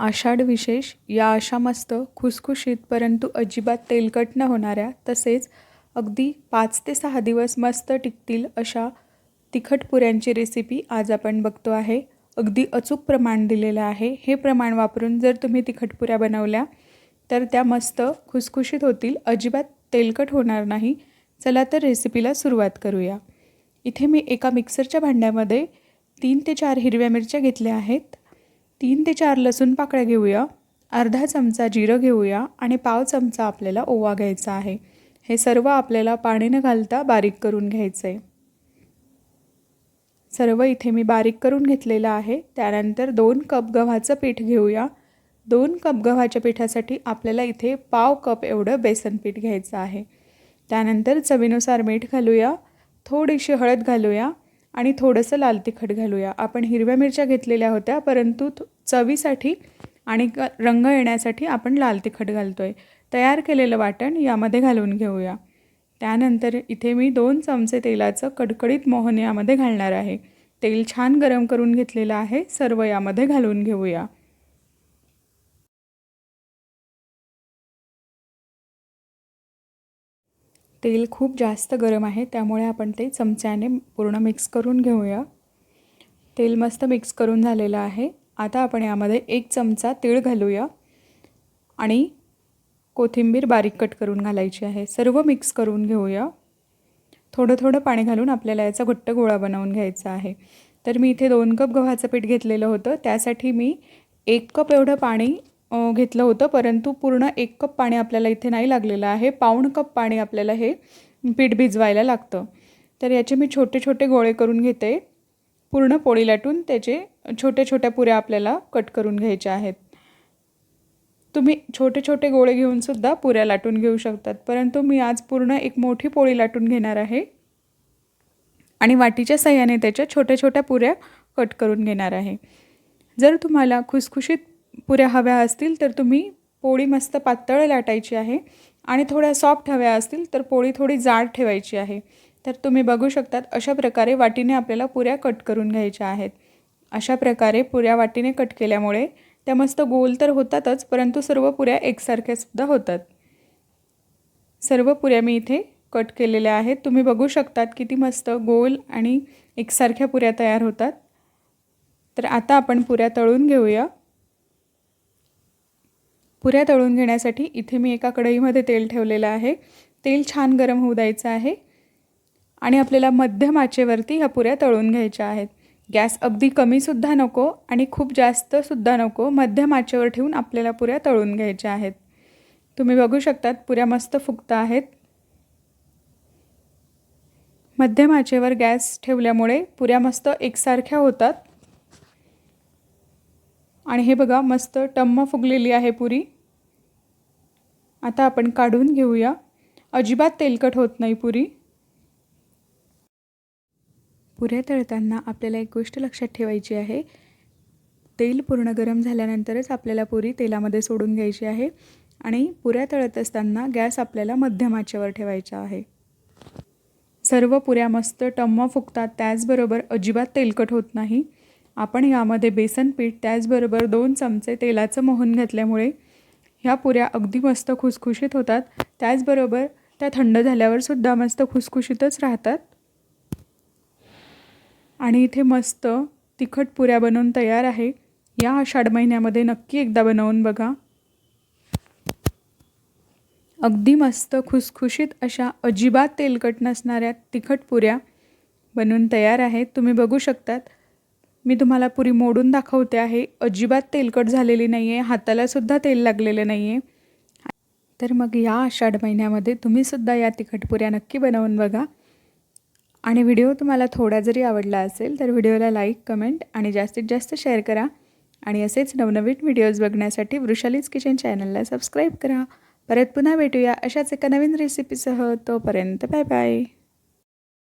आषाढ विशेष या अशा मस्त खुसखुशीत परंतु अजिबात तेलकट न होणाऱ्या तसेच अगदी पाच ते सहा दिवस मस्त टिकतील अशा तिखट पुऱ्यांची रेसिपी आज आपण बघतो आहे. अगदी अचूक प्रमाण दिलेलं आहे. हे प्रमाण वापरून जर तुम्ही तिखट पुऱ्या बनवल्या तर त्या मस्त खुसखुशीत होतील अजिबात तेलकट होणार नाही. चला तर रेसिपीला सुरुवात करूया. इथे मी एका मिक्सरच्या भांड्यामध्ये तीन ते चार हिरव्या मिरच्या घेतल्या आहेत. तीन ते चार लसूण पाकळ्या घेऊया अर्धा चमचा जिरं घेऊया आणि पाव चमचा आपल्याला ओवा घ्यायचा आहे. हे सर्व आपल्याला पाणी न घालता बारीक करून घ्यायचं आहे सर्व इथे मी बारीक करून घेतलेलं आहे. त्यानंतर दोन कप गव्हाचं पीठ घेऊया. दोन कप गव्हाच्या पिठासाठी आपल्याला इथे पाव कप एवढं बेसन पीठ घ्यायचं आहे. त्यानंतर चवीनुसार मीठ घालूया. थोडीशी हळद घालूया. आणि थोडंसं लाल तिखट घालूया. आपण हिरव्या मिरच्या घेतलेल्या होत्या परंतु चवीसाठी आणि रंग येण्यासाठी आपण लाल तिखट घालतो आहे तयार केलेलं वाटण यामध्ये घालून घेऊया. त्यानंतर इथे मी दोन चमचे तेलाचं कडकडीत मोहन यामध्ये घालणार आहे. तेल छान गरम करून घेतलेलं आहे सर्व यामध्ये घालून घेऊया. तेल खूप जास्त गरम आहे त्यामुळे आपण ते चमच्याने पूर्ण मिक्स करून घेऊया. तेल मस्त मिक्स करून झालेलं आहे. आता आपण यामध्ये एक चमचा तीळ घालूया आणि कोथिंबीर बारीक कट करून घालायची आहे. सर्व मिक्स करून घेऊया. थोडं थोडं पाणी घालून आपल्याला याचा घट्ट गोळा बनवून घ्यायचा आहे. तर मी इथे दोन कप गव्हाचं पीठ घेतलेलं होतं. त्यासाठी मी एक कप एवढं पाणी घेतलं होतं परंतु पूर्ण एक कप पाणी आपल्याला इथे नाही लागलेलं आहे. पाऊण कप पाणी आपल्याला हे पीठ भिजवायला लागतं. तर याचे मी छोटे छोटे गोळे करून घेते. पूर्ण पोळी लाटून त्याचे छोट्या छोट्या पुऱ्या आपल्याला कट करून घ्यायच्या आहेत. तुम्ही छोटे छोटे गोळे घेऊनसुद्धा पुऱ्या लाटून घेऊ शकतात. परंतु मी आज पूर्ण एक मोठी पोळी लाटून घेणार आहे. आणि वाटीच्या सहाय्याने त्याच्या छोट्या छोट्या पुऱ्या कट करून घेणार आहे. जर तुम्हाला खुसखुशीत पुऱ्या हव्या असतील तर तुम्ही पोळी मस्त पातळ लाटायची आहे. आणि थोड्या सॉफ्ट हव्या असतील तर पोळी थोडी जाड ठेवायची आहे. तर तुम्ही बघू शकतात अशा प्रकारे वाटीने आपल्याला पुऱ्या कट करून घ्यायच्या आहेत. अशा प्रकारे पुऱ्या वाटीने कट केल्यामुळे त्या मस्त गोल तर होतातच परंतु सर्व पुऱ्या एकसारख्यासुद्धा होतात. सर्व पुऱ्या मी इथे कट केलेल्या आहेत. तुम्ही बघू शकतात किती मस्त गोल आणि एकसारख्या पुऱ्या तयार होतात. तर आता आपण पुऱ्या तळून घेऊया. पुऱ्या तळून घेण्यासाठी इथे मी एका कढईमध्ये तेल ठेवलेलं आहे. तेल छान गरम होऊ द्यायचं आहे. आणि आपल्याला मध्यम आचेवरती ह्या पुऱ्या तळून घ्यायच्या आहेत. गॅस अगदी कमीसुद्धा नको आणि खूप जास्तसुद्धा नको मध्यम आचेवर ठेवून आपल्याला पुऱ्या तळून घ्यायच्या आहेत. तुम्ही बघू शकतात पुऱ्या मस्त फुगता आहेत. मध्यम आचेवर गॅस ठेवल्यामुळे पुऱ्या मस्त एकसारख्या होतात. आणि हे बघा मस्त टम्म फुगलेली आहे पुरी. आता आपण काढून घेऊया. अजिबात तेलकट होत नाही पुरी. पुऱ्या तळताना आपल्याला एक गोष्ट लक्षात ठेवायची आहे. तेल पूर्ण गरम झाल्यानंतरच आपल्याला पुरी तेलामध्ये सोडून घ्यायची आहे आणि पुऱ्या तळत असताना गॅस आपल्याला मध्यम आचेवर ठेवायचा आहे. सर्व पुऱ्या मस्त टम्म फुगतात त्याचबरोबर अजिबात तेलकट होत नाही. आपण यामध्ये बेसन पीठ त्याचबरोबर दोन चमचे तेलाचं मोहन घातल्यामुळे ह्या पुऱ्या अगदी मस्त खुसखुशीत होतात. त्याचबरोबर त्या थंड झाल्यावर सुद्धा मस्त खुसखुशीतच राहतात. आणि इथे मस्त तिखट पुऱ्या बनवून तयार आहे. या आषाढ महिन्यामध्ये नक्की एकदा बनवून बघा. अगदी मस्त खुसखुशीत अशा अजिबात तेलकट नसणाऱ्या तिखट पुऱ्या बनवून तयार आहेत. तुम्ही बघू शकतात. मी तुम्हाला पुरी मोडून दाखवते आहे. अजिबात तेलकट झालेली नाही आहे हातालासुद्धा तेल लागलेलं नाही आहे तर मग या आषाढ महिन्यामध्ये तुम्हीसुद्धा या तिखट पुऱ्या नक्की बनवून बघा. आणि व्हिडिओ तुम्हाला थोडा जरी आवडला असेल तर व्हिडिओला लाईक कमेंट आणि जास्तीत जास्त शेअर करा. आणि असेच नवनवीन व्हिडिओज बघण्यासाठी वृषालीज किचन चॅनलला सबस्क्राईब करा. परत पुन्हा भेटूया अशाच एका नवीन रेसिपीसह तोपर्यंत बाय बाय.